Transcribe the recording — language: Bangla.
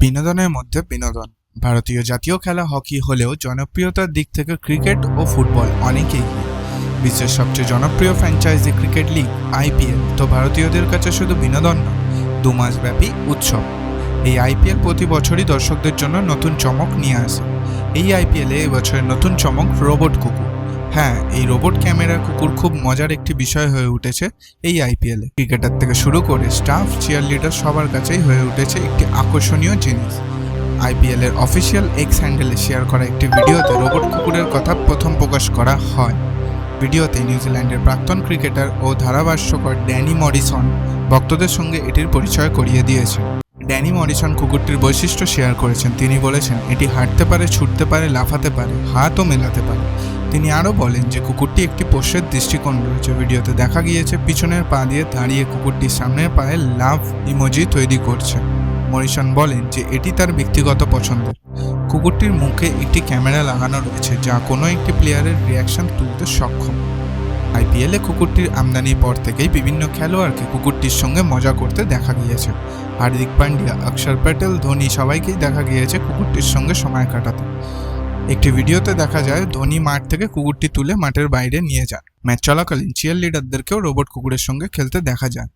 বিনোদনের মধ্যে বিনোদন। ভারতীয় জাতীয় খেলা হকি হলেও জনপ্রিয়তার দিক থেকে ক্রিকেট ও ফুটবল অনেকেই বিশ্বের সবচেয়ে জনপ্রিয় ফ্র্যাঞ্চাইজি ক্রিকেট লিগ আইপিএল তো ভারতীয়দের কাছে শুধু বিনোদন নয় দু মাসব্যাপী উৎসব। এই আইপিএল প্রতি বছরই দর্শকদের জন্য নতুন চমক নিয়ে আসে। এই আইপিএলে এবছরের নতুন চমক রোবট কুকুর হ্যাঁ এই রোবট ক্যামেরা কুকুর খুব মজার একটি বিষয় হয়ে উঠেছে এই আইপিএলে ক্রিকেটার থেকে শুরু করে স্টাফ চেয়ার লিডার সবার কাছেই হয়ে উঠেছে একটি আকর্ষণীয় জিনিস। আইপিএল এর অফিসিয়াল এক্স হ্যান্ডেলে শেয়ার করা একটি ভিডিওতে রোবট কুকুরের কথা প্রথম প্রকাশ করা হয়। ভিডিওতে নিউজিল্যান্ডের প্রাক্তন ক্রিকেটার ও ধারাভাষ্যকর ড্যানি মরিসন ভক্তদের সঙ্গে এটির পরিচয় করিয়ে দিয়েছেন। ড্যানি মরিসন কুকুরটির বৈশিষ্ট্য শেয়ার করেছেন। তিনি বলেছেন, এটি হাঁটতে পারে, ছুটতে পারে, লাফাতে পারে, হাতও মেলাতে পারে। তিনি আরও বলেন যে কুকুরটি একটি পোষ্যের দৃষ্টিকোণ রয়েছে। ভিডিওতে দেখা গিয়েছে, পিছনের পা দিয়ে দাঁড়িয়ে কুকুরটি সামনের পায়ে লাভ ইমোজি তৈরি করছে। মরিসন বলেন যে এটি তার ব্যক্তিগত পছন্দের। কুকুরটির মুখে একটি ক্যামেরা লাগানো রয়েছে, যা কোনো একটি প্লেয়ারের রিয়াকশন তুলতে সক্ষম। আইপিএলে কুকুরটির আমদানির পর থেকেই বিভিন্ন খেলোয়াড়কে কুকুরটির সঙ্গে মজা করতে দেখা গিয়েছে। হার্দিক পান্ডিয়া, অক্ষর প্যাটেল, ধোনি সবাইকেই দেখা গিয়েছে কুকুরটির সঙ্গে সময় কাটাতে। একটি ভিডিওতে দেখা যায় ধোনি মাঠ থেকে কুকুরটি তুলে মাঠের বাইরে নিয়ে যান। ম্যাচ চলাকালীন চিয়ার লিডারদেরকেও রোবট কুকুরের সঙ্গে খেলতে দেখা যায়।